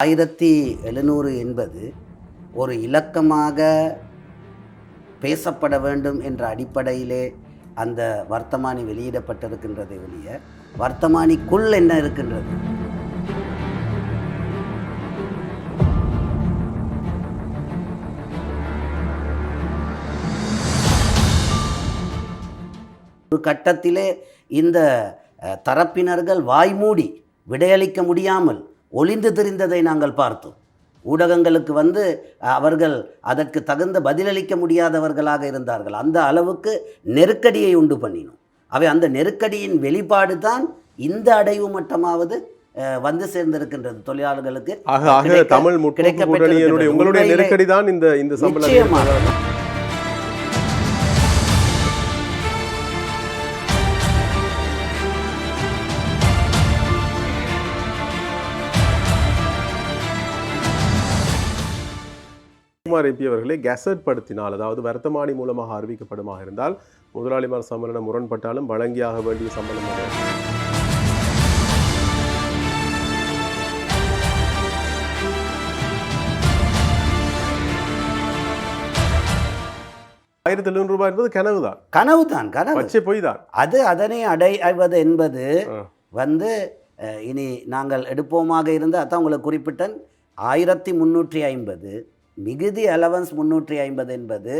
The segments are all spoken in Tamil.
ஆயிரத்தி எழுநூறு என்பது ஒரு இலக்கமாக பேசப்பட வேண்டும் என்ற அடிப்படையிலே அந்த வர்த்தமானி வெளியிடப்பட்டிருக்கின்றதை ஒழிய வர்த்தமானிக்குள் என்ன இருக்கின்றது? ஒரு கட்டத்திலே இந்த தரப்பினர்கள் வாய்மூடி விடையளிக்க முடியாமல் ஒளிந்து திரிந்ததை நாங்கள் பார்த்தோம். ஊடகங்களுக்கு வந்து அவர்கள் அதற்கு தகுந்த பதிலளிக்க முடியாதவர்களாக இருந்தார்கள். அந்த அளவுக்கு நெருக்கடியை உண்டு பண்ணினோம். அவை அந்த நெருக்கடியின் வெளிப்பாடு தான் இந்த அடைவு மட்டமாவது வந்து சேர்ந்திருக்கின்றது தொழிலாளர்களுக்கு. தமிழ். கூட்டணியினுடைய உங்களுடைய நெருக்கடி தான் இந்த இந்த சம்பள நிச்சயமாக. குமார் எம்பி அவர்களே கெசட் படுத்தினால் அதாவது வர்த்தமானி மூலமாக அறிவிக்கப்படுமாக இருந்தால் முதலாளிமார் சம்பளம் முரண்பட்டாலும் வழங்கியாக வேண்டிய சம்பளம் அது. ஆயிரத்தி எழுநூறு ரூபாய் என்பது கனவு தான் கனவு தான் கனவு பச்சை பொய் தான் அது அதனை அடைவது என்பது. வந்து இனி நாங்கள் எடுப்போமாக இருந்து அதான் உங்களுக்கு குறிப்பிட்டேன் ஆயிரத்தி முந்நூற்றி ஐம்பது மிகுதி அலவன்ஸ் முன்னூற்றி ஐம்பது என்பது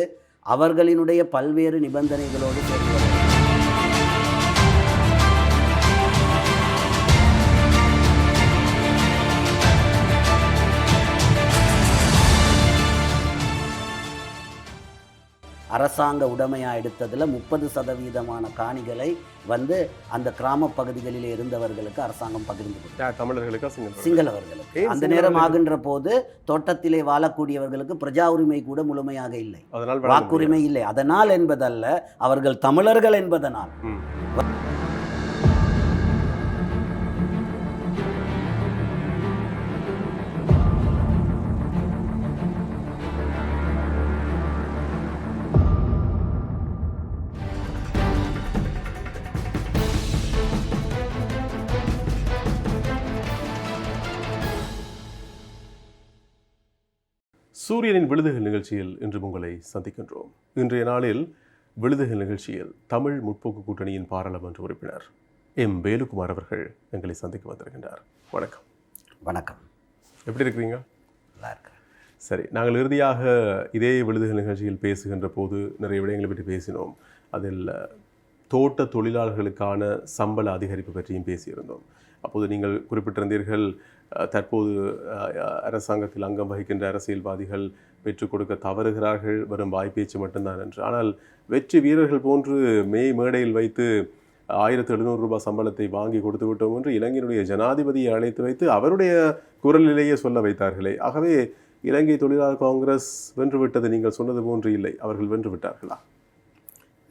அவர்களினுடைய பல்வேறு நிபந்தனைகளோடு சேர்ந்தது. அரசாங்க உடைமையாக எடுத்ததில் முப்பது சதவீதமான காணிகளை வந்து அந்த கிராம பகுதிகளில் இருந்தவர்களுக்கு அரசாங்கம் பகிர்ந்து தமிழர்களுக்கா சிங்களவர்களுக்கு. அந்த நேரம்? ஆகின்ற போது தோட்டத்திலே வாழக்கூடியவர்களுக்கு பிரஜா உரிமை கூட முழுமையாக இல்லை. வாக்குரிமை இல்லை. அதனால் என்பதல்ல அவர்கள் தமிழர்கள் என்பதனால். சூரியனின் விழுதுகள் நிகழ்ச்சியில் இன்று உங்களை சந்திக்கின்றோம். இன்றைய நாளில் விழுதுகள் நிகழ்ச்சியில் தமிழ் முற்போக்கு கூட்டணியின் பாராளுமன்ற உறுப்பினர் எம் வேலுக்குமார் அவர்கள் எங்களை சந்திக்க வந்திருக்கின்றார். வணக்கம். வணக்கம். எப்படி இருக்கிறீங்க? நல்லா இருக்கிறேன். சரி நாங்கள் இறுதியாக இதே விழுதுகள் நிகழ்ச்சியில் பேசுகின்ற போது நிறைய விடயங்களை பற்றி பேசினோம். அதில் தோட்ட தொழிலாளர்களுக்கான சம்பள அதிகரிப்பு பற்றியும் பேசியிருந்தோம். அப்போது நீங்கள் குறிப்பிட்டிருந்தீர்கள் தற்போது அரசாங்கத்தில் அங்கம் வகிக்கின்ற அரசியல்வாதிகள் பெற்றுக் கொடுக்க தவறுகிறார்கள். வரும் வாய்ப்பேச்சு மட்டும்தான் என்று. ஆனால் வெற்றி வீரர்கள் போன்று மே மேடையில் வைத்து ஆயிரத்து எழுநூறு ரூபாய் சம்பளத்தை வாங்கி கொடுத்து விட்டோம் என்று இலங்கையினுடைய ஜனாதிபதியை அழைத்து வைத்து அவருடைய குரலிலேயே சொல்ல வைத்தார்களே. ஆகவே இலங்கை தொழிலாளர் காங்கிரஸ் வென்றுவிட்டது நீங்கள் சொன்னது போன்று இல்லை. அவர்கள் வென்று விட்டார்களா?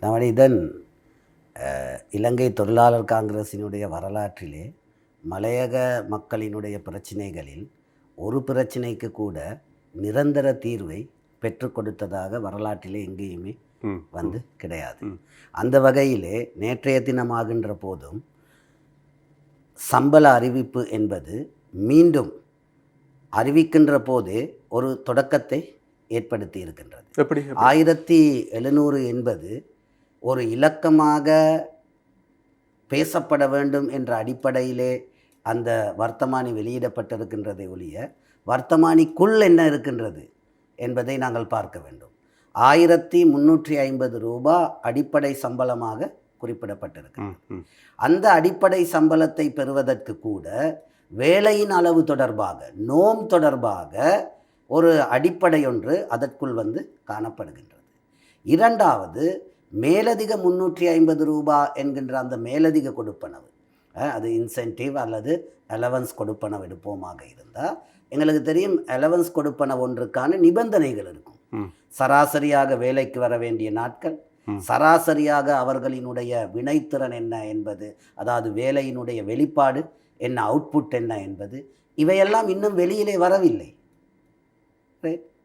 நவனிதன் இலங்கை தொழிலாளர் காங்கிரசினுடைய வரலாற்றிலே மலையக மக்களினுடைய பிரச்சினைகளில் ஒரு பிரச்சினைக்கு கூட நிரந்தர தீர்வை பெற்றுக் கொடுத்ததாக வரலாற்றிலே எங்கேயுமே வந்து கிடையாது. அந்த வகையிலே நேற்றைய தினமாகின்ற போதும் சம்பள அறிவிப்பு என்பது மீண்டும் அறிவிக்கின்ற போதே ஒரு தொடக்கத்தை ஏற்படுத்தி இருக்கின்றது. ஆயிரத்தி எழுநூறு என்பது ஒரு இலக்கமாக பேசப்பட வேண்டும் என்ற அடிப்படையிலே அந்த வர்த்தமானி வெளியிடப்பட்டிருக்கின்றதை ஒழிய வர்த்தமானிக்குள் என்ன இருக்கின்றது என்பதை நாங்கள் பார்க்க வேண்டும். ஆயிரத்தி முந்நூற்றி ஐம்பது ரூபாய் அடிப்படை சம்பளமாக ம். அந்த அடிப்படை சம்பளத்தை பெறுவதற்கு கூட வேலையின் அளவு தொடர்பாக நோம் தொடர்பாக ஒரு அடிப்படை ஒன்று அதற்குள் வந்து காணப்படுகின்றது. இரண்டாவது மேலதிக முன்னூற்றி ஐம்பது ரூபாய் என்கின்ற அந்த மேலதிக கொடுப்பனவு அது இன்சென்டிவ் அல்லது அலவன்ஸ் கொடுப்பனவு எடுப்போமாக இருந்தால் எங்களுக்கு தெரியும் அலவன்ஸ் கொடுப்பனவு ஒன்றுக்கான நிபந்தனைகள் இருக்கும். சராசரியாக வேலைக்கு வர வேண்டிய நாட்கள். சராசரியாக அவர்களினுடைய வினைத்திறன் என்ன என்பது அதாவது வேலையினுடைய வெளிப்பாடு என்ன அவுட்புட் என்ன என்பது இவையெல்லாம் இன்னும் வெளியிலே வரவில்லை?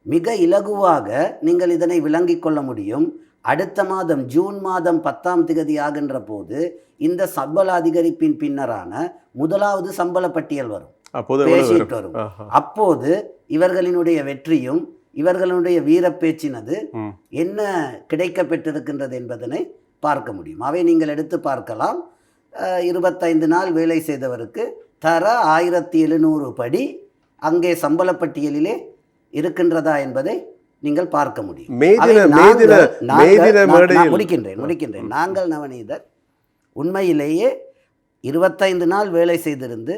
மிக இலகுவாக நீங்கள் இதனை விளங்கிக் கொள்ள முடியும் அடுத்த மாதம் ஜூன் மாதம் பத்தாம் திகதி ஆகின்ற போது இந்த சம்பள அதிகரிப்பின் பின்னரான முதலாவது சம்பள பட்டியல் வரும். பேசிட்டு வரும்? அப்போது இவர்களினுடைய வெற்றியும் இவர்களுடைய வீரப்பேச்சினது ம். என்ன கிடைக்க பெற்றிருக்கின்றது என்பதனை பார்க்க முடியும். அவை நீங்கள் எடுத்து பார்க்கலாம். இருபத்தைந்து நாள் வேலை செய்தவருக்கு தர ஆயிரத்தி எழுநூறு படி அங்கே சம்பள பட்டியலிலே இருக்கின்றதா என்பதை நீங்கள் பார்க்க முடியும். முடிக்கின்றேன் முடிக்கின்றேன். நாங்கள் நவநீதர் உண்மையிலேயே இருபத்தைந்து நாள் வேலை செய்திருந்து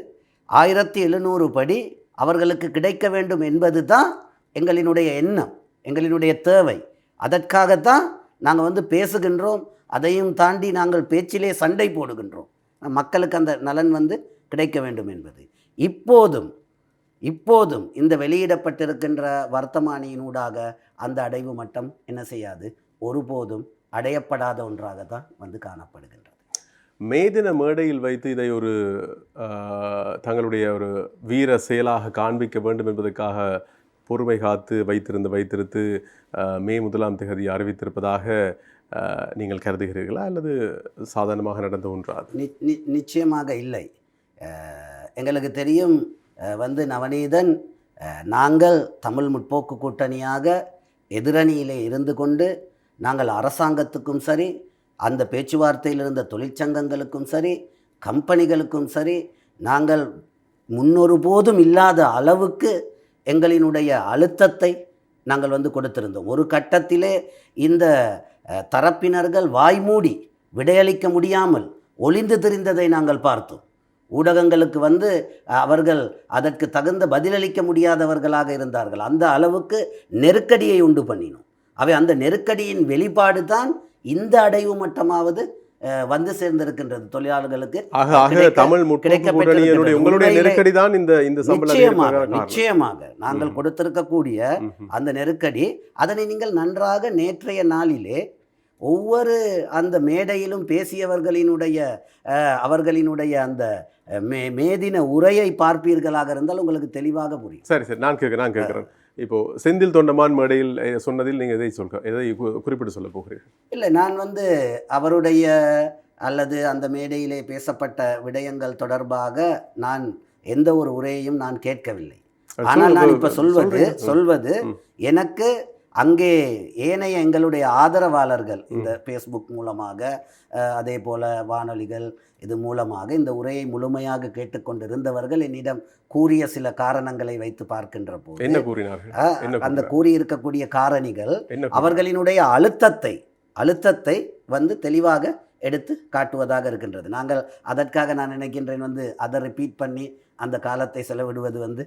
ஆயிரத்தி எழுநூறு படி அவர்களுக்கு கிடைக்க வேண்டும் என்பது தான் எங்களினுடைய எண்ணம் எங்களினுடைய தேவை. அதற்காகத்தான் நாங்கள் வந்து பேசுகின்றோம் அதையும் தாண்டி நாங்கள் பேச்சிலே சண்டை போடுகின்றோம். மக்களுக்கு அந்த நலன் வந்து கிடைக்க வேண்டும் என்பது. இப்போதும் இப்போதும் இந்த வெளியிடப்பட்டிருக்கின்ற வர்த்தமானியினூடாக அந்த அடைவு மட்டம் என்ன செய்யாது? ஒருபோதும் அடையப்படாத ஒன்றாக தான் வந்து காணப்படுகின்றது. மேதின மேடையில் வைத்து இதை ஒரு தங்களுடைய ஒரு வீர செயலாக காண்பிக்க வேண்டும் என்பதற்காக பொறுமை காத்து வைத்திருந்து வைத்திருத்து மே முதலாம் தேதி அறிவித்திருப்பதாக நீங்கள் கருதுகிறீர்களா? அல்லது சாதாரணமாக நடந்த ஒன்றா அது? நி நி நிச்சயமாக இல்லை. எங்களுக்கு தெரியும் வந்து நவநீதன் நாங்கள் தமிழ் முற்போக்கு கூட்டணியாக எதிரணியிலே இருந்து கொண்டு நாங்கள் அரசாங்கத்துக்கும் சரி அந்த பேச்சுவார்த்தையில் இருந்த தொழிற்சங்கங்களுக்கும் சரி கம்பெனிகளுக்கும் சரி நாங்கள் முன்னொரு போதும் இல்லாத அளவுக்கு எங்களினுடைய அழுத்தத்தை நாங்கள் வந்து கொடுத்திருந்தோம். ஒரு கட்டத்திலே இந்த தரப்பினர்கள் வாய்மூடி விடையளிக்க முடியாமல் ஒளிந்து திரிந்ததை நாங்கள் பார்த்தோம். ஊடகங்களுக்கு வந்து அவர்கள் அதற்கு தகுந்த பதிலளிக்க முடியாதவர்களாக இருந்தார்கள் அந்த அளவுக்கு நெருக்கடியை உண்டு பண்ணினோம் அவை அந்த நெருக்கடியின் வெளிப்பாடு தான் இந்த அடைவு மட்டமாவது அஹ், வந்து சேர்ந்திருக்கின்றது தொழிலாளர்களுக்கு நிச்சயமாக. நிச்சயமாக நாங்கள். கொடுத்திருக்கக்கூடிய. அந்த நெருக்கடி அதனை நீங்கள் நன்றாக நேற்றைய நாளிலே ஒவ்வொரு அந்த மேடையிலும் பேசியவர்களினுடைய அவர்களினுடைய அந்த மே மேதின உரையை பார்ப்பீர்களாக இருந்தால் உங்களுக்கு தெளிவாக புரியும். சரி சரி. நான் கேட்கிறேன் நான் கேட்கிறேன். இப்போ செந்தில் தொண்டமான் மேடையில் சொன்னதில் நீங்கள் எதை சொல்க எதை குறிப்பிட்டு சொல்ல போகிறீர்கள்? இல்லை நான் வந்து அவருடைய அல்லது அந்த மேடையிலே பேசப்பட்ட விடயங்கள் தொடர்பாக நான் எந்த ஒரு உரையையும் நான் கேட்கவில்லை. ஆனால் நான் இப்போ சொல்வது. சொல்வது. எனக்கு அங்கே ஏனைய எங்களுடைய ஆதரவாளர்கள் இந்த ஃபேஸ்புக் மூலமாக அதே போல வானொலிகள் இது மூலமாக இந்த உரையை முழுமையாக கேட்டுக்கொண்டிருந்தவர்கள் என்னிடம் கூறிய சில காரணங்களை வைத்து பார்க்கின்ற போது என்ன கூறினார்கள் அந்த? கூறியிருக்கக்கூடிய காரணிகள்? அவர்களினுடைய அழுத்தத்தை அழுத்தத்தை வந்து தெளிவாக எடுத்து காட்டுவதாக இருக்கின்றது நாங்கள் அதற்காக நான் நினைக்கின்றேன் வந்து அதை ரிப்பீட் பண்ணி அந்த காலத்தை செலவிடுவது வந்து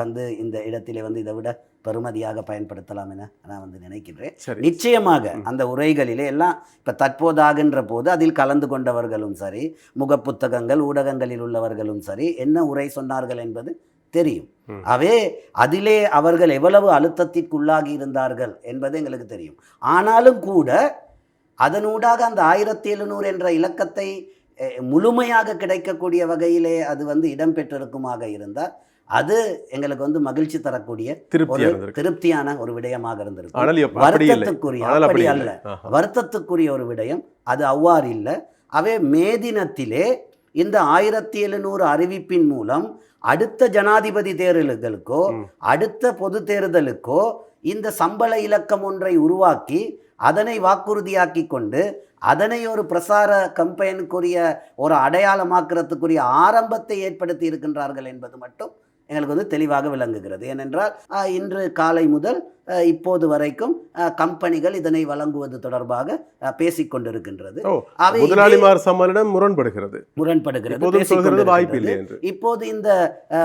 வந்து இந்த இடத்திலே வந்து இதை விட பெருமதியாக பயன்படுத்தலாம் என நான் வந்து நினைக்கின்றேன் நிச்சயமாக. அந்த உரைகளிலே எல்லாம் இப்போ தற்போதாகின்ற போது அதில் கலந்து கொண்டவர்களும் சரி முகப்புத்தகங்கள் ஊடகங்களில் உள்ளவர்களும் சரி என்ன உரை சொன்னார்கள் என்பது தெரியும். அவே அதிலே அவர்கள் எவ்வளவு அழுத்தத்திற்குள்ளாகி இருந்தார்கள் என்பது எங்களுக்கு தெரியும் ஆனாலும் கூட அதனூடாக அந்த ஆயிரத்தி எழுநூறு என்ற இலக்கத்தை முழுமையாக கிடைக்கக்கூடிய வகையிலே அது வந்து இடம்பெற்றிருக்குமாக இருந்தால் அது எங்களுக்கு வந்து மகிழ்ச்சி தரக்கூடிய ஒரு திருப்தியான ஒரு விடயமாக இருந்திருக்கும் வருத்தத்துக்குரிய அப்படி அல்ல. வருத்தத்துக்குரிய ஒரு விடயம் அது அவ்வாறு இல்லை. அவே மே தினத்திலே இந்த ஆயிரத்தி எழுநூறு அறிவிப்பின் மூலம் அடுத்த ஜனாதிபதி தேர்தல்களுக்கோ. அடுத்த பொது தேர்தலுக்கோ இந்த சம்பள இலக்கம் ஒன்றை உருவாக்கி அதனை வாக்குறுதியாக்கி கொண்டு அதனை ஒரு பிரசார கம்பெனிக்குரிய ஒரு அடையாளமாக்குறதுக்குரிய ஆரம்பத்தை ஏற்படுத்தி இருக்கின்றார்கள் என்பது மட்டும் எங்களுக்கு வந்து தெளிவாக விளங்குகிறது. ஏனென்றால் இன்று காலை முதல் இப்போது வரைக்கும் கம்பெனிகள் இதனை வழங்குவது தொடர்பாக அஹ், பேசிக் கொண்டிருக்கின்றது ஓ, அவை இதே முதலாளிமார் சம்மனிடம் முரண்படுகிறது. முரண்படுகிறது இப்போது இந்த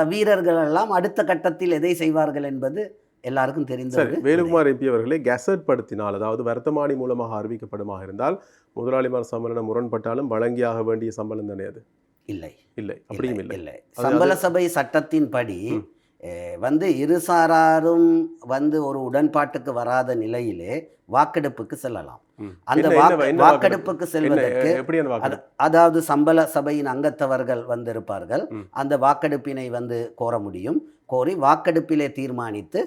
வீரர்கள் எல்லாம் அடுத்த கட்டத்தில் எதை செய்வார்கள் என்பது எல்லாருக்கும் தெரிந்த சரி ஒரு வேலுகுமார் எம்பி அவர்களே கெசட் படுத்தினால் அதாவது வர்த்தமானி மூலமாக அறிவிக்கப்படுமாக இருந்தால் முதலாளிமார் சம்மனிடம் முரண்பட்டாலும் வழங்கியாக வேண்டிய சம்பளம் தானே அது? இல்லை. இல்லை. அப்படியும் இல்லை. இல்லை. சம்பள சபை சட்டத்தின்படி வந்து இருசாராரும் வந்து ஒரு உடன்பாட்டுக்கு வராத நிலையிலே வாக்கெடுப்புக்கு செல்லலாம். அந்த வாக்கெடுப்புக்கு செல்வதற்கு அதாவது சம்பள சபையின் அங்கத்தவர்கள் வந்திருப்பார்கள். அந்த வாக்கெடுப்பினை வந்து கோர முடியும். கோரி வாக்கெடுப்பிலே தீர்மானித்து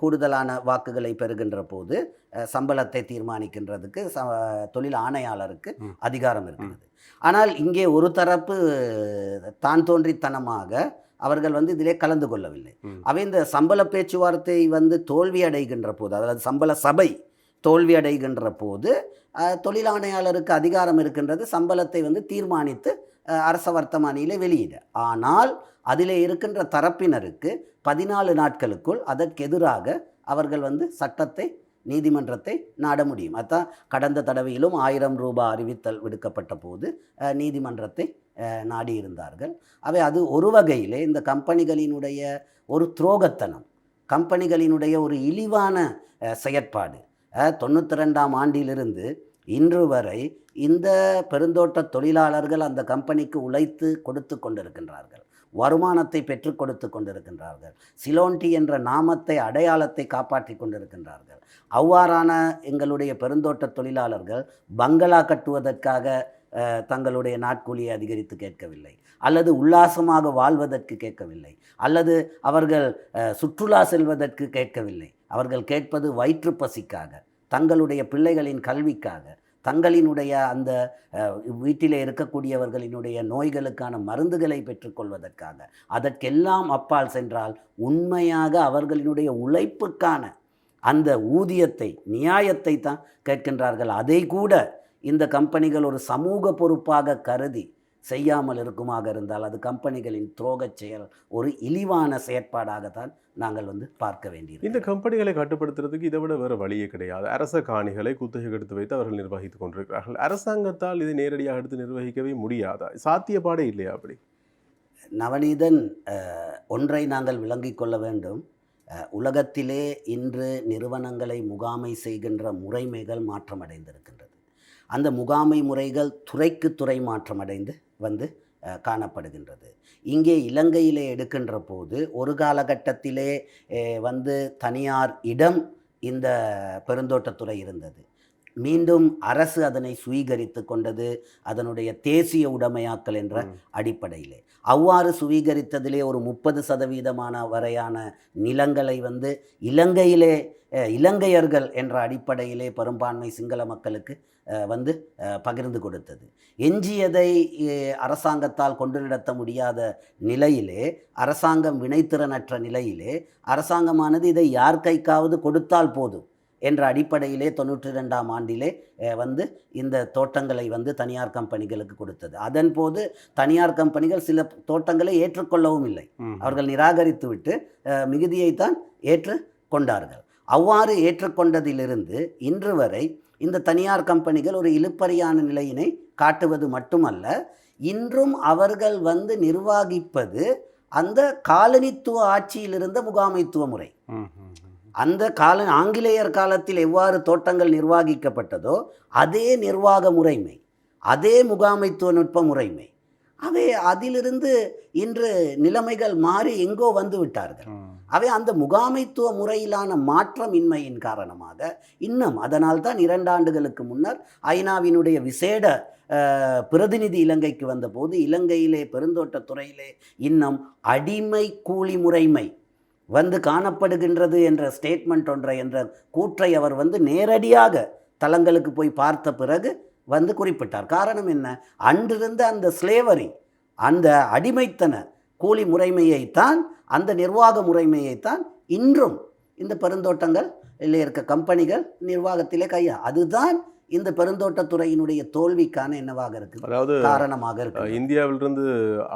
கூடுதலான வாக்குகளை பெறுகின்ற போது சம்பளத்தை தீர்மானிக்கின்றதுக்கு ச தொழில் ஆணையாளருக்கு. அதிகாரம் இருக்கிறது ஆனால் இங்கே ஒரு தரப்பு தான் தோன்றித்தனமாக அவர்கள் வந்து இதிலே கலந்து கொள்ளவில்லை. அவை இந்த சம்பள பேச்சுவார்த்தை வந்து தோல்வி அடைகின்ற போது அதாவது சம்பள சபை தோல்வி அடைகின்ற போது தொழிலாணையாளருக்கு அதிகாரம் இருக்கின்றது சம்பளத்தை வந்து தீர்மானித்து அரச வர்த்தமானியிலே வெளியிட ஆனால் அதிலே இருக்கின்ற தரப்பினருக்கு பதினாலு நாட்களுக்குள் அதற்கு எதிராக அவர்கள் வந்து சட்டத்தை நீதிமன்றத்தை நாட முடியும். அதான் கடந்த தடவையிலும் ஆயிரம் ரூபாய் அறிவித்தல் விடுக்கப்பட்ட போது நீதிமன்றத்தை நாடியிருந்தார்கள். அவை அது ஒரு வகையிலே இந்த கம்பெனிகளினுடைய ஒரு துரோகத்தனம் கம்பெனிகளினுடைய ஒரு இழிவான செயற்பாடு. தொண்ணூற்றி ரெண்டாம் ஆண்டிலிருந்து இன்று வரை இந்த பெருந்தோட்ட தொழிலாளர்கள் அந்த கம்பெனிக்கு உழைத்து கொடுத்து கொண்டிருக்கின்றார்கள். வருமானத்தை பெற்றுக் கொடுத்து கொண்டிருக்கின்றார்கள். சிலோன்டி என்ற நாமத்தை அடையாளத்தை காப்பாற்றி கொண்டிருக்கின்றார்கள். அவ்வாறான எங்களுடைய பெருந்தோட்ட தொழிலாளர்கள் பங்களா கட்டுவதற்காக தங்களுடைய நாட்கூலியை அதிகரித்து கேட்கவில்லை. அல்லது உல்லாசமாக வாழ்வதற்கு கேட்கவில்லை. அல்லது அவர்கள் சுற்றுலா செல்வதற்கு கேட்கவில்லை. அவர்கள் கேட்பது வயிற்று பசிக்காக தங்களுடைய பிள்ளைகளின் கல்விக்காக தங்களினுடைய அந்த வீட்டில் இருக்கக்கூடியவர்களினுடைய நோய்களுக்கான மருந்துகளை பெற்றுக்கொள்வதற்காக. அதற்கெல்லாம் அப்பால் சென்றால் உண்மையாக அவர்களினுடைய உழைப்புக்கான அந்த ஊதியத்தை நியாயத்தை தான் கேட்கின்றார்கள். அதை கூட இந்த கம்பெனிகள் ஒரு சமூக பொறுப்பாக கருதி செய்யாமல் இருக்குமாக இருந்தால் அது கம்பெனிகளின் துரோகச் செயல் ஒரு இழிவான செயற்பாடாகத்தான் நாங்கள் வந்து பார்க்க வேண்டியது இந்த கம்பெனிகளை கட்டுப்படுத்துறதுக்கு இதை விட வேறு வழியே கிடையாது. அரச காணிகளை குத்தகைக்கு எடுத்து வைத்து அவர்கள் நிர்வகித்துக் கொண்டிருக்கிறார்கள். அரசாங்கத்தால் இதை நேரடியாக எடுத்து நிர்வகிக்கவே முடியாதா. சாத்தியப்பாடே இல்லையா அப்படி? நவநீதன் ஒன்றை நாங்கள் விளங்கிக் கொள்ள வேண்டும். உலகத்திலே இன்று நிறுவனங்களை முகாமை செய்கின்ற முறைமைகள் மாற்றமடைந்திருக்கின்றது. அந்த முகாமை முறைகள் துறைக்கு துறை மாற்றமடைந்து வந்து காணப்படுகின்றது. இங்கே இலங்கையிலே எடுக்கின்ற போது ஒரு காலகட்டத்திலே வந்து தனியார் இடம் இந்த பெருந்தோட்டத்துறை இருந்தது. மீண்டும் அரசு அதனை சுவீகரித்து கொண்டது அதனுடைய தேசிய உடைமையாக்கல் என்ற. அடிப்படையிலே. அவ்வாறு சுவீகரித்ததிலே ஒரு முப்பது சதவீதமான வரையான நிலங்களை வந்து இலங்கையிலே இலங்கையர்கள் என்ற அடிப்படையிலே பெரும்பான்மை சிங்கள மக்களுக்கு வந்து பகிர்ந்து கொடுத்தது. எஞ்சியதை அரசாங்கத்தால் கொண்டு நடத்த முடியாத நிலையிலே அரசாங்கம் வினைத்திறனற்ற நிலையிலே அரசாங்கமானது இதை யார் கைக்காவது கொடுத்தால் போதும். என்ற அடிப்படையிலே தொண்ணூற்றி ரெண்டாம் ஆண்டிலே வந்து இந்த தோட்டங்களை வந்து தனியார் கம்பெனிகளுக்கு கொடுத்தது அதன் போது தனியார் கம்பெனிகள் சில தோட்டங்களை ஏற்றுக்கொள்ளவும் இல்லை. அவர்கள் நிராகரித்துவிட்டு அஹ், மிகுதியைத்தான் ஏற்று கொண்டார்கள் அவ்வாறு ஏற்றுக்கொண்டதிலிருந்து இன்று வரை இந்த தனியார் கம்பெனிகள் ஒரு இழுப்பறியான நிலையினை காட்டுவது மட்டுமல்ல இன்றும் அவர்கள் வந்து நிர்வாகிப்பது அந்த காலனித்துவ ஆட்சியில் இருந்த முகாமைத்துவ முறை. அந்த கால ஆங்கிலேயர் காலத்தில் எவ்வாறு தோட்டங்கள் நிர்வாகிக்கப்பட்டதோ அதே நிர்வாக முறைமை அதே முகாமைத்துவ நுட்ப முறைமை அவை அதிலிருந்து இன்று நிலைமைகள் மாறி எங்கோ வந்து விட்டார்கள். அவை அந்த முகாமைத்துவ முறையிலான மாற்றமின்மையின் காரணமாக இன்னும் அதனால்தான் இரண்டு ஆண்டுகளுக்கு முன்னர் ஐநாவினுடைய விசேட பிரதிநிதி இலங்கைக்கு வந்தபோது இலங்கையிலே பெருந்தோட்டத் துறையிலே இன்னும் அடிமை கூலி முறைமை வந்து காணப்படுகின்றது என்ற ஸ்டேட்மெண்ட் ஒன்றை என்ற கூற்றை அவர் வந்து நேரடியாக தலங்களுக்கு போய் பார்த்த பிறகு வந்து குறிப்பிட்டார். காரணம் என்ன? அன்றிருந்த அந்த ஸ்லேவரி அந்த அடிமைத்தன கூலி முறைமையைத்தான் அந்த நிர்வாக முறைமையைத்தான் இன்றும் இந்த பெருந்தோட்டங்கள் இல்லை இருக்க கம்பெனிகள் நிர்வாகத்திலே கையா அதுதான் இந்த பெருந்தோட்டத்துறையினுடைய தோல்விக்கான என்னவாக இருக்குது? அதாவது காரணமாக இருக்கு இந்தியாவிலிருந்து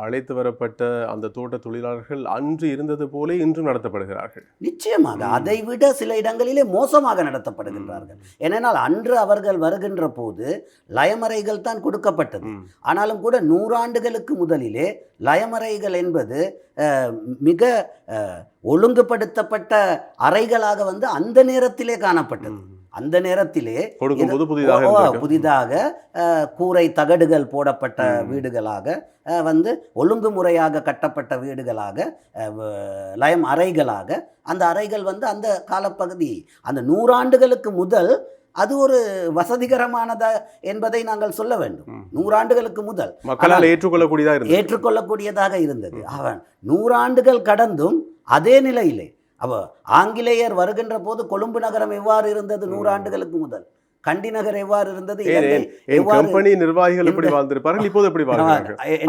அழைத்து வரப்பட்ட அந்த தோட்ட தொழிலாளர்கள் அன்று இருந்தது போல இன்றும் நடத்தப்படுகிறார்கள். நிச்சயமாக. அதை விட சில இடங்களிலே மோசமாக நடத்தப்படுகின்றார்கள். ஏனென்றால் அன்று அவர்கள் வருகின்ற போது லயமறைகள் தான் கொடுக்கப்பட்டது. ஆனாலும் கூட நூறாண்டுகளுக்கு முதலிலே லயமறைகள் என்பது மிக ஒழுங்குபடுத்தப்பட்ட அறைகளாக வந்து அந்த நேரத்திலே காணப்பட்டது. அந்த நேரத்திலே புதிதாக கூரை தகடுகள் போடப்பட்ட. வீடுகளாக வந்து ஒழுங்குமுறையாக கட்டப்பட்ட வீடுகளாக லயம் அறைகளாக அந்த அறைகள் வந்து அந்த காலப்பகுதி அந்த நூறாண்டுகளுக்கு முதல் அது ஒரு வசதிகரமானதா என்பதை நாங்கள் சொல்ல வேண்டும். நூறாண்டுகளுக்கு முதல் மக்களால் ஏற்றுக்கொள்ளக்கூடியதா இருந்தது ஏற்றுக்கொள்ளக்கூடியதாக இருந்தது. அவன் நூறாண்டுகள் கடந்தும் அதே நிலையிலே அவ ஆங்கிலேயர் வருகின்ற போது கொழும்பு நகரம் எவ்வாறு இருந்தது. நூறாண்டுகளுக்கு முதல்? கண்டி நகர் எவ்வாறு இருந்தது? கம்பெனி நிர்வாகிகள் எப்படி வாழ்ந்திருப்பார்கள்? இப்போது எப்படி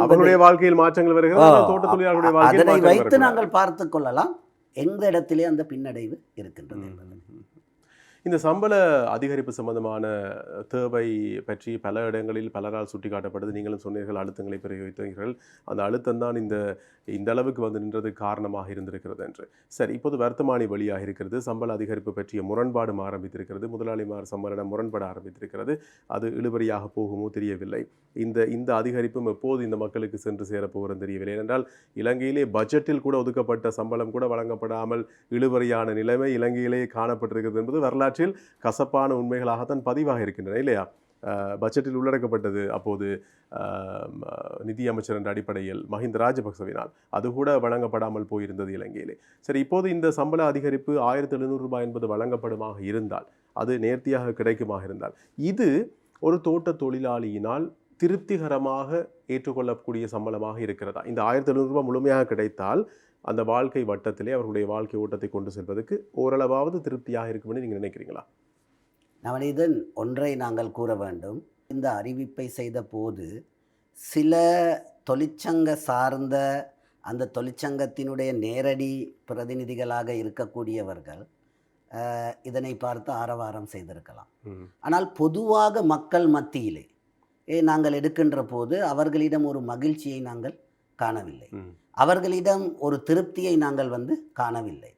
அவர்களுடைய வாழ்க்கையில் மாற்றங்கள் வருகிறது? அதனை வைத்து. நாங்கள் பார்த்து கொள்ளலாம். எந்த இடத்திலே அந்த பின்னடைவு இருக்கின்றது. இந்த சம்பள அதிகரிப்பு சம்பந்தமான தேவை பற்றி பல இடங்களில் பலரால் சுட்டிக்காட்டப்படுது. நீங்களும் சொன்னீர்கள் அழுத்தங்களை பிரயோகித்தீர்கள். அந்த அழுத்தம் தான் இந்த இந்த அளவுக்கு வந்து நின்றது காரணமாக இருந்திருக்கிறது என்று. சரி இப்போது வர்த்தமானி வழியாக இருக்கிறது. சம்பள அதிகரிப்பு பற்றிய முரண்பாடும் ஆரம்பித்திருக்கிறது. முதலாளிமார் சம்பளம் முரண்பட ஆரம்பித்திருக்கிறது. அது இழுபறியாக போகுமோ தெரியவில்லை. இந்த இந்த அதிகரிப்பும் எப்போது இந்த மக்களுக்கு சென்று சேரப்போகிறது தெரியவில்லை. ஏனென்றால் இலங்கையிலே பட்ஜெட்டில் கூட ஒதுக்கப்பட்ட சம்பளம் கூட வழங்கப்படாமல் இழுபறியான நிலைமை இலங்கையிலே காணப்பட்டிருக்கிறது என்பது வரலாற்று வரலாற்றில் கசப்பான உண்மைகளாகத்தான் பதிவாக இருக்கின்றன இல்லையா பட்ஜெட்டில் உள்ளடக்கப்பட்டது அப்போது நிதியமைச்சர் நிதி என்ற அடிப்படையில் மஹிந்த ராஜபக்சவினால் அது கூட வழங்கப்படாமல் போயிருந்தது இலங்கையிலே. சரி இப்போது இந்த சம்பள அதிகரிப்பு ஆயிரத்தி எழுநூறு ரூபாய் என்பது வழங்கப்படுமாக இருந்தால் அது நேர்த்தியாக கிடைக்குமாக இருந்தால் இது ஒரு தோட்ட தொழிலாளியினால் திருப்திகரமாக ஏற்றுக்கொள்ளக்கூடிய சம்பளமாக இருக்கிறதா? இந்த ஆயிரத்தி எழுநூறுபா முழுமையாக கிடைத்தால் அந்த வாழ்க்கை வட்டத்திலே அவர்களுடைய வாழ்க்கை ஓட்டத்தை கொண்டு செல்வதற்கு ஓரளவாவது திருப்தியாக இருக்கும்னு நீங்கள் நினைக்கிறீங்களா? நவநீதன் ஒன்றை நாங்கள் கூற வேண்டும். இந்த அறிவிப்பை செய்த போது சில தொழிற்சங்க சார்ந்த அந்த தொழிற்சங்கத்தினுடைய நேரடி பிரதிநிதிகளாக இருக்கக்கூடியவர்கள் இதனை பார்த்து ஆரவாரம் செய்திருக்கலாம். ஆனால் பொதுவாக மக்கள் மத்தியிலே ஏ, நாங்கள் எடுக்கின்ற போது அவர்களிடம் ஒரு மகிழ்ச்சியை நாங்கள் காணவில்லை. அவர்களிடம் ஒரு திருப்தியை நாங்கள் வந்து காணவில்லை.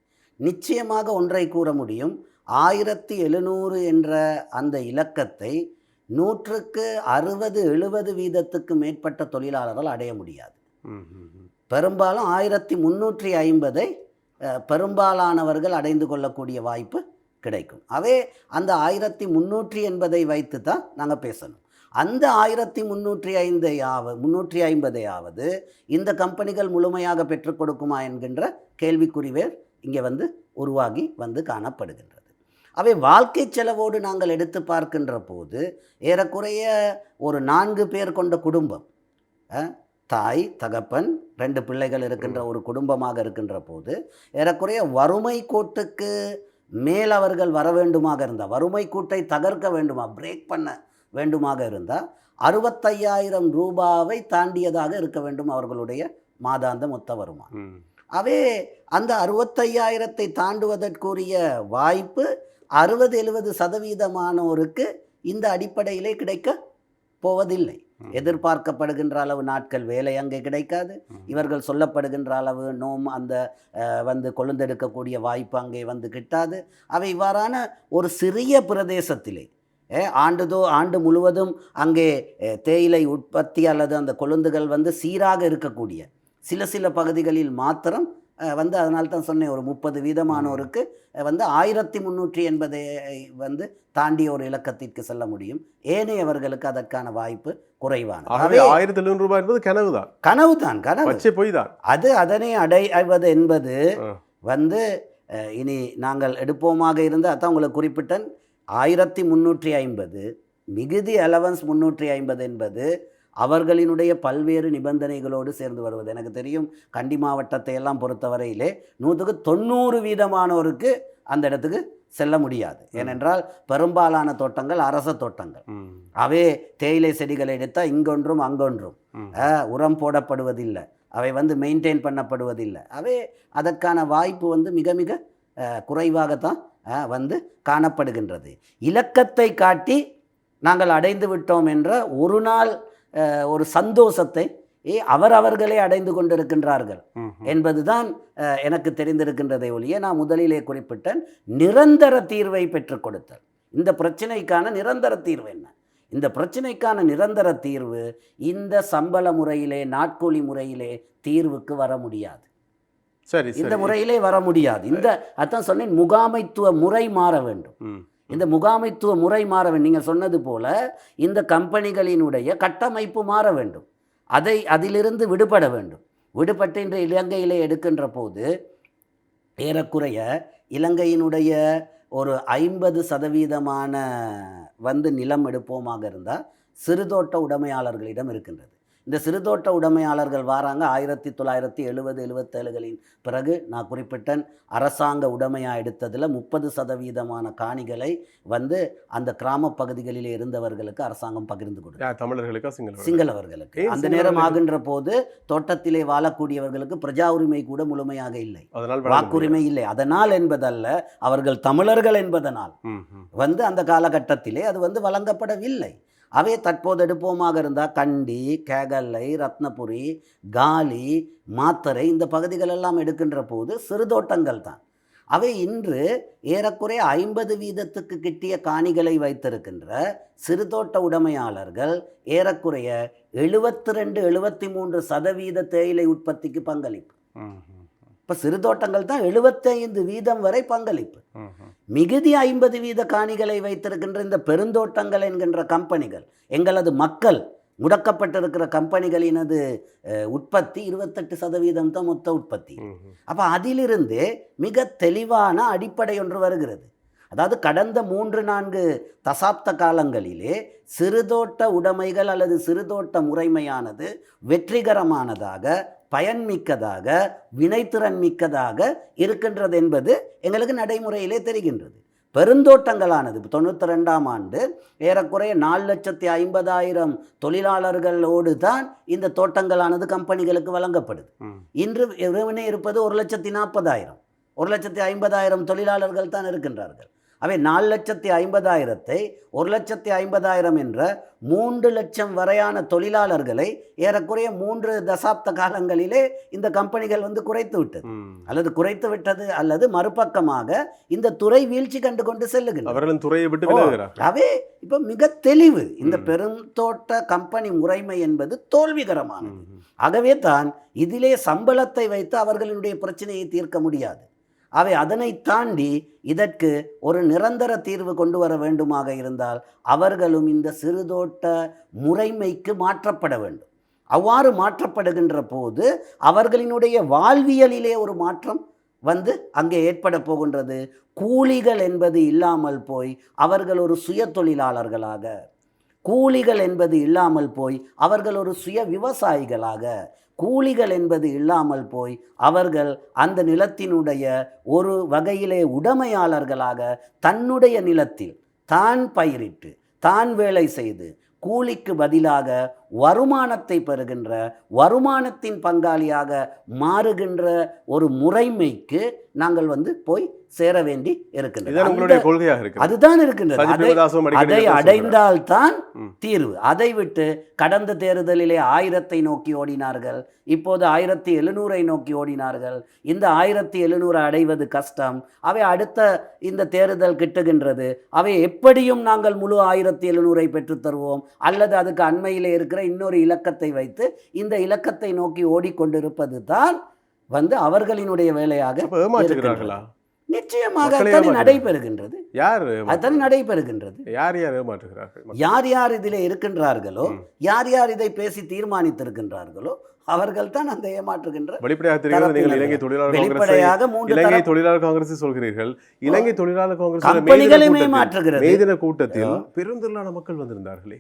நிச்சயமாக ஒன்றை கூற முடியும். ஆயிரத்தி எழுநூறு என்ற அந்த இலக்கத்தை நூற்றுக்கு அறுபது எழுபது வீதத்துக்கு மேற்பட்ட தொழிலாளர்கள் அடைய முடியாது. பெரும்பாலும் ஆயிரத்தி முந்நூற்றி ஐம்பதை பெரும்பாலானவர்கள் அடைந்து கொள்ளக்கூடிய வாய்ப்பு கிடைக்கும். அவே அந்த ஆயிரத்தி முந்நூற்றி என்பதை வைத்து தான் நாங்கள் பேசணும். அந்த ஆயிரத்தி முந்நூற்றி ஐந்தையாவது முன்னூற்றி முந்நூற்றி ஐம்பதையாவது இந்த கம்பெனிகள் முழுமையாக பெற்றுக் கொடுக்குமா என்கின்ற கேள்விக்குறிவேர் இங்கே வந்து உருவாகி வந்து காணப்படுகின்றது. அவை வாழ்க்கை செலவோடு நாங்கள் எடுத்து பார்க்கின்ற போது ஏறக்குறைய ஒரு நான்கு பேர் கொண்ட குடும்பம் தாய் தகப்பன் ரெண்டு பிள்ளைகள் இருக்கின்ற ஒரு குடும்பமாக இருக்கின்ற போது ஏறக்குறைய வறுமை கோட்டுக்கு மேல் அவர்கள் வர வேண்டுமாக இருந்தால் வறுமை கூட்டை தகர்க்க வேண்டுமா பிரேக் பண்ண வேண்டுமாக இருந்தால் அறுபத்தையாயிரம் ரூபாவை தாண்டியதாக இருக்க வேண்டும் அவர்களுடைய மாதாந்த மொத்த வருமானம். அவே அந்த அறுபத்தையாயிரத்தை தாண்டுவதற்குரிய வாய்ப்பு அறுபது எழுபது சதவீதமானோருக்கு இந்த அடிப்படையிலே கிடைக்க போவதில்லை. எதிர்பார்க்கப்படுகின்ற அளவு நாட்கள் வேலை அங்கே கிடைக்காது. இவர்கள் சொல்லப்படுகின்ற அளவு நோம் அந்த வந்து கொழுந்தெடுக்கக்கூடிய வாய்ப்பு அங்கே வந்து கிட்டாது. அவை இவ்வாறான ஒரு சிறிய பிரதேசத்திலே ஆண்டுதோ ஆண்டு முழுவதும் அங்கே தேயிலை உற்பத்தி அல்லது அந்த கொழுந்துகள் வந்து சீராக இருக்கக்கூடிய சில சில பகுதிகளில் மாத்திரம் வந்து அதனால தான் சொன்னேன் ஒரு முப்பது வீதமானோருக்கு வந்து ஆயிரத்தி முந்நூற்றி எண்பதை வந்து தாண்டிய ஒரு இலக்கத்திற்கு செல்ல முடியும். ஏனையவர்களுக்கு அதற்கான வாய்ப்பு குறைவானது. ஆயிரத்தி எழுநூறு ரூபாய் என்பது கனவு தான். கனவு. பச்சை பொய் தான். அது அதனை அடைவது என்பது. வந்து இனி நாங்கள் எடுப்போமாக இருந்து அதான் உங்களுக்கு குறிப்பிட்டேன் ஆயிரத்தி முந்நூற்றி ஐம்பது மிகுதி அலவன்ஸ் முந்நூற்றி ஐம்பது என்பது அவர்களினுடைய பல்வேறு நிபந்தனைகளோடு சேர்ந்து வருவது. எனக்கு தெரியும் கண்டி மாவட்டத்தை எல்லாம் பொறுத்தவரையிலே நூற்றுக்கு தொண்ணூறு வீதமானோருக்கு அந்த இடத்துக்கு செல்ல முடியாது. ஏனென்றால் பெரும்பாலான தோட்டங்கள் அரச தோட்டங்கள். அவே தேயிலை செடிகளை எடுத்தால் இங்கொன்றும் அங்கொன்றும். உரம் போடப்படுவதில்லை. அவை வந்து மெயின்டைன் பண்ணப்படுவதில்லை. அவை அதற்கான வாய்ப்பு வந்து மிக மிக குறைவாகத்தான் வந்து காணப்படுகின்றது. இலக்கத்தை காட்டி நாங்கள் அடைந்து விட்டோம் என்ற ஒரு நாள் ஒரு சந்தோஷத்தை ஏ, அவரவர்களே அடைந்து கொண்டிருக்கின்றார்கள். என்பதுதான் எனக்கு தெரிந்திருக்கின்றதை ஒழிய நான் முதலிலே குறிப்பிட்டேன். நிரந்தர தீர்வை பெற்றுக் கொடுத்தல். இந்த பிரச்சனைக்கான நிரந்தர தீர்வு என்ன? இந்த பிரச்சனைக்கான நிரந்தர தீர்வு இந்த சம்பள முறையிலே நாட்கூலி முறையிலே தீர்வுக்கு வர முடியாது. சரி இந்த முறையிலே வர முடியாது. இந்த அதான் சொன்னேன் முகாமைத்துவ முறை மாற வேண்டும். இந்த முகாமைத்துவ முறை மாற வேண்டும். நீங்கள் சொன்னது போல இந்த கம்பெனிகளினுடைய கட்டமைப்பு மாற வேண்டும். அதை அதிலிருந்து விடுபட வேண்டும். விடுபட்டு இன்று இலங்கையிலே எடுக்கின்ற போது ஏறக்குறைய இலங்கையினுடைய ஒரு ஐம்பது சதவீதமான வந்து நிலம் எடுப்போமாக இருந்தால் சிறுதோட்ட உடைமையாளர்களிடம் இருக்கின்றது. இந்த சிறுதோட்ட உடைமையாளர்கள் வாராங்க ஆயிரத்தி தொள்ளாயிரத்தி எழுபது எழுபத்தேழுகளின் பிறகு. நான் குறிப்பிட்டேன் அரசாங்க உடைமையாக எடுத்ததில் முப்பது சதவீதமான காணிகளை வந்து அந்த கிராம பகுதிகளிலே இருந்தவர்களுக்கு அரசாங்கம் பகிர்ந்து யார் தமிழர்களுக்கா சிங்கள சிங்களவர்களுக்கு. அந்த நேரம்? ஆகின்ற போது தோட்டத்திலே வாழக்கூடியவர்களுக்கு பிரஜா உரிமை கூட முழுமையாக இல்லை. வாக்குரிமை இல்லை. அதனால் என்பதல்ல அவர்கள் தமிழர்கள் என்பதனால். வந்து அந்த காலகட்டத்திலே அது வந்து வழங்கப்படவில்லை. அவை தற்போது எடுப்போமாக இருந்தால் கண்டி கேகல்லை ரத்னபுரி காலி மாத்தரை இந்த பகுதிகள் எல்லாம் எடுக்கின்ற போது சிறுதோட்டங்கள் தான். அவை இன்று ஏறக்குறைய ஐம்பது வீதத்துக்கு கிட்டிய காணிகளை வைத்திருக்கின்ற சிறுதோட்ட உடைமையாளர்கள் ஏறக்குறைய எழுபத்தி ரெண்டு எழுபத்தி மூன்று சதவீத தேயிலை உற்பத்திக்கு பங்களிப்பு. இப்போ சிறுதோட்டங்கள் தான் எழுபத்தைந்து வீதம் வரை பங்களிப்பு. மிகுதி ஐம்பது வீத காணிகளை வைத்திருக்கின்ற இந்த பெருந்தோட்டங்கள் என்கின்ற கம்பெனிகள் எங்களது மக்கள் முடக்கப்பட்டிருக்கிற கம்பெனிகளினது உற்பத்தி இருபத்தெட்டு சதவீதம் தான் மொத்த உற்பத்தி. அப்போ அதிலிருந்தே மிக தெளிவான அடிப்படை ஒன்று வருகிறது அதாவது கடந்த மூன்று நான்கு தசாப்த காலங்களிலே சிறுதோட்ட உடைமைகள் அல்லது சிறுதோட்ட முறைமையானது வெற்றிகரமானதாக பயன்மிக்கதாக வினைத்திறன் மிக்கதாக இருக்கின்றது என்பது எங்களுக்கு நடைமுறையிலே தெரிகின்றது. பெருந்தோட்டங்களானது. தொண்ணூற்றி ரெண்டாம் ஆண்டு ஏறக்குறைய நாலு லட்சத்தி ஐம்பதாயிரம் தொழிலாளர்களோடு தான் இந்த தோட்டங்களானது கம்பெனிகளுக்கு வழங்கப்படுது. இன்று வெறுமனே இருப்பது ஒரு லட்சத்தி நாற்பதாயிரம். ஒரு லட்சத்தி ஐம்பதாயிரம் தொழிலாளர்கள் தான் இருக்கின்றார்கள். அவை நாலு லட்சத்தி ஐம்பதாயிரத்தை ஒரு லட்சத்தி ஐம்பதாயிரம் என்ற மூன்று லட்சம் வரையான தொழிலாளர்களை ஏறக்குறைய மூன்று தசாப்த காலங்களிலே இந்த கம்பெனிகள் வந்து குறைத்து விட்டது. அல்லது குறைத்து விட்டது அல்லது மறுபக்கமாக இந்த துறை வீழ்ச்சி கண்டு கொண்டு அவர்களும் துறையை விட்டு அவே இப்போ மிக தெளிவு இந்த. பெருந்தோட்ட கம்பெனி முறைமை என்பது தோல்விகரமானது. ஆகவே தான் இதிலே சம்பளத்தை வைத்து அவர்களுடைய பிரச்சனையை தீர்க்க முடியாது அவை அதனை தாண்டி இதற்கு ஒரு நிரந்தர தீர்வு கொண்டு வர வேண்டுமாக இருந்தால் அவர்களும் இந்த சிறுதோட்ட முறைமைக்கு மாற்றப்பட வேண்டும். அவ்வாறு மாற்றப்படுகின்ற போது அவர்களினுடைய வாழ்வியலிலே ஒரு மாற்றம் வந்து அங்கே ஏற்பட போகின்றது. கூலிகள் என்பது இல்லாமல் போய் அவர்கள் ஒரு சுய தொழிலாளர்களாக. கூலிகள் என்பது இல்லாமல் போய் அவர்கள் ஒரு சுய விவசாயிகளாக. கூலிகள் என்பது இல்லாமல் போய் அவர்கள் அந்த நிலத்தினுடைய ஒரு வகையிலே உடைமையாளர்களாக தன்னுடைய நிலத்தில் தான் பயிரிட்டு தான் வேலை செய்து கூலிக்கு பதிலாக வருமானத்தை பெறுகின்ற வருமானத்தின் பங்காளியாக மாறுகின்ற ஒரு முறைமைக்கு நாங்கள் வந்து போய் சேர வேண்டி இருக்கின்றது. அதுதான் இருக்கின்றது. அதை. அடைந்தால்தான். தீர்வு. அதை விட்டு கடந்த தேர்தலிலே ஆயிரத்தை நோக்கி ஓடினார்கள் இப்போது ஆயிரத்தி எழுநூறை நோக்கி ஓடினார்கள். இந்த ஆயிரத்தி எழுநூறு அடைவது கஷ்டம். அவை அடுத்த இந்த தேர்தல் கிட்டுகின்றது. அவை எப்படியும் நாங்கள் முழு ஆயிரத்தி எழுநூறை பெற்றுத் தருவோம். அல்லது அதுக்கு அண்மையிலே இருக்கிற இன்னொரு இலக்கத்தை வைத்து இந்த இலக்கத்தை நோக்கி ஓடிக்கொண்டிருப்பது தான் வந்து அவர்களினுடைய வேலையாக ஏமாற்றுகிறார்களா? நிச்சயமாக அதுதானே. நடைபெறுகின்றது யார் அதுதானே நடைபெறுகின்றது யார் யார் ஏமாற்றுகிறார்கள் யார் யார் இதிலே இருக்கின்றார்களோ. யார் யார் இதை பேசி தீர்மானித்திருக்கின்றார்களோ அவர்கள் தான் அந்த ஏமாற்றுகின்ற வெளிப்படையாக தெரிகிறது நீங்கள். இலங்கை தொழிலாளர் வெளிப்படையாக மூன்று இலங்கை தொழிலாளர் காங்கிரஸ் சொல்கிறீர்கள் இலங்கை தொழிலாளர் காங்கிரஸ் கம்பெனிகளுமே மாற்றுகிறது மேதின கூட்டத்தில். பெருந்திரளான மக்கள் வந்திருந்தார்களே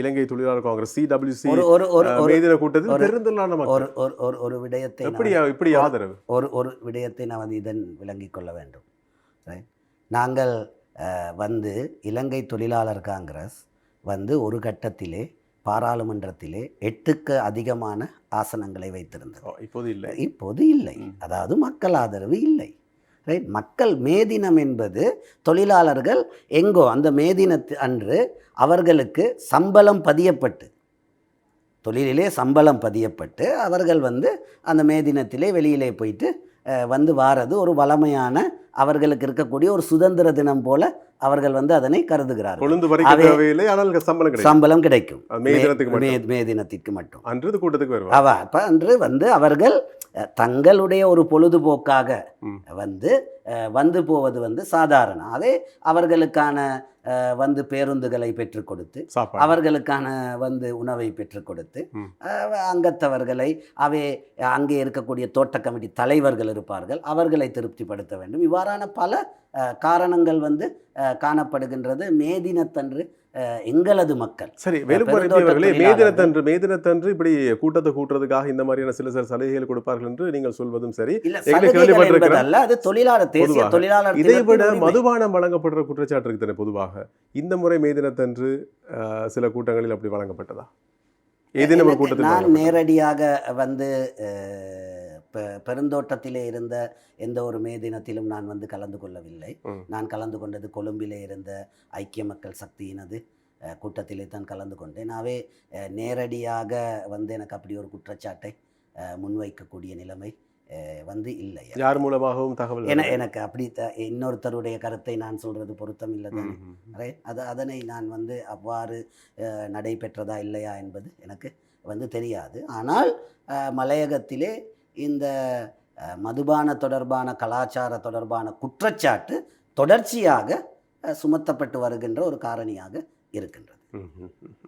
இலங்கை தொழிலாளர் காங்கிரஸ் சிடபிள்யூசி ஒரு ஒரு ஒரு ஒரு கூட்டத்தில் பெருந்திரளான மக்கள் ஒரு ஒரு ஒரு விடயத்தை எப்படி நான் இப்படி ஆதரவு ஒரு ஒரு விடயத்தை நாம் வந்து இதன் விளங்கிக் கொள்ள வேண்டும்? நாங்கள் வந்து இலங்கை தொழிலாளர் காங்கிரஸ் வந்து ஒரு கட்டத்திலே பாராளுமன்றத்திலே எட்டுக்கு அதிகமான ஆசனங்களை வைத்திருந்தது. இப்போது இல்லை. இப்போது இல்லை. அதாவது மக்கள் ஆதரவு இல்லை. ரைட் மக்கள் மேதினம் என்பது தொழிலாளர்கள் எங்கோ அந்த மேதினத்து அன்று அவர்களுக்கு சம்பளம் பதியப்பட்டு தொழிலிலே சம்பளம் பதியப்பட்டு அவர்கள் வந்து அந்த மேதினத்திலே வெளியிலே போயிட்டு வந்து வாரது. ஒரு வளமையான அவர்களுக்கு இருக்கக்கூடிய ஒரு சுதந்திர தினம் போல அவர்கள் வந்து அதனை கருதுகிறார்கள். கொழுந்து ஆனால் சம்பளம் கிடைக்கும். சம்பளம் கிடைக்கும். மே தினத்திற்கு மட்டும். அன்று கூட்டத்துக்கு அவ அப்போ அன்று வந்து அவர்கள் தங்களுடைய ஒரு பொழுதுபோக்காக. வந்து வந்து போவது வந்து சாதாரணம் அதே அவர்களுக்கான வந்து பேருந்துகளை பெற்றுக் கொடுத்து அவர்களுக்கான வந்து உணவை பெற்றுக் கொடுத்து அங்கத்தவர்களை அவை அங்கே இருக்கக்கூடிய தோட்ட கமிட்டி தலைவர்கள் இருப்பார்கள் அவர்களை திருப்திப்படுத்த வேண்டும். இவ்வாறான பல காரணங்கள் வந்து காணப்படுகின்றது. மே தினத்தன்று எங்களது மக்கள் சரி வேலுக்குமார் பெருந்தோட்ட அவர்களே மே தொழிலாளர்கள். தினத்தன்று மே தினத்தன்று இப்படி கூட்டத்தை கூட்டுறதுக்காக இந்த மாதிரியான சில சில சலுகைகள் கொடுப்பார்கள் என்று நீங்கள் சொல்வதும் சரி. என்பதல்ல அது தொழிலாளர் தேசிய. தொழிலாளர் இதை விட. மதுபானம் வழங்கப்படுற குற்றச்சாட்டு இருக்கு தானே பொதுவாக இந்த முறை மே தினத்தன்று அஹ், சில கூட்டங்களில் அப்படி வழங்கப்பட்டதா ஏதேனும் ஒரு கூட்டத்தில் நான்? நேரடியாக வந்து பெருந்தோட்டத்திலே இருந்த எந்த ஒரு மே தினத்திலும் நான் வந்து கலந்து கொள்ளவில்லை. நான் கலந்து கொண்டது கொழும்பிலே இருந்த ஐக்கிய மக்கள் சக்தியினது. கூட்டத்திலே தான் கலந்து கொண்டேன். அஹ், நேரடியாக வந்து எனக்கு அப்படி ஒரு குற்றச்சாட்டை முன்வைக்கக்கூடிய நிலைமை வந்து இல்லை. யார் மூலமாகவும் தகவல் என? எனக்கு அப்படி த இன்னொருத்தருடைய கருத்தை நான் சொல்றது பொருத்தம் இல்லை. ரைட் அது அதனை நான் வந்து அவ்வாறு நடைபெற்றதா இல்லையா என்பது எனக்கு வந்து தெரியாது. ஆனால் மலையகத்திலே இந்த மதுபான தொடர்பான கலாச்சார தொடர்பான குற்றச்சாட்டு தொடர்ச்சியாக சுமத்தப்பட்டு வருகின்ற ஒரு காரணியாக இருக்கின்றது.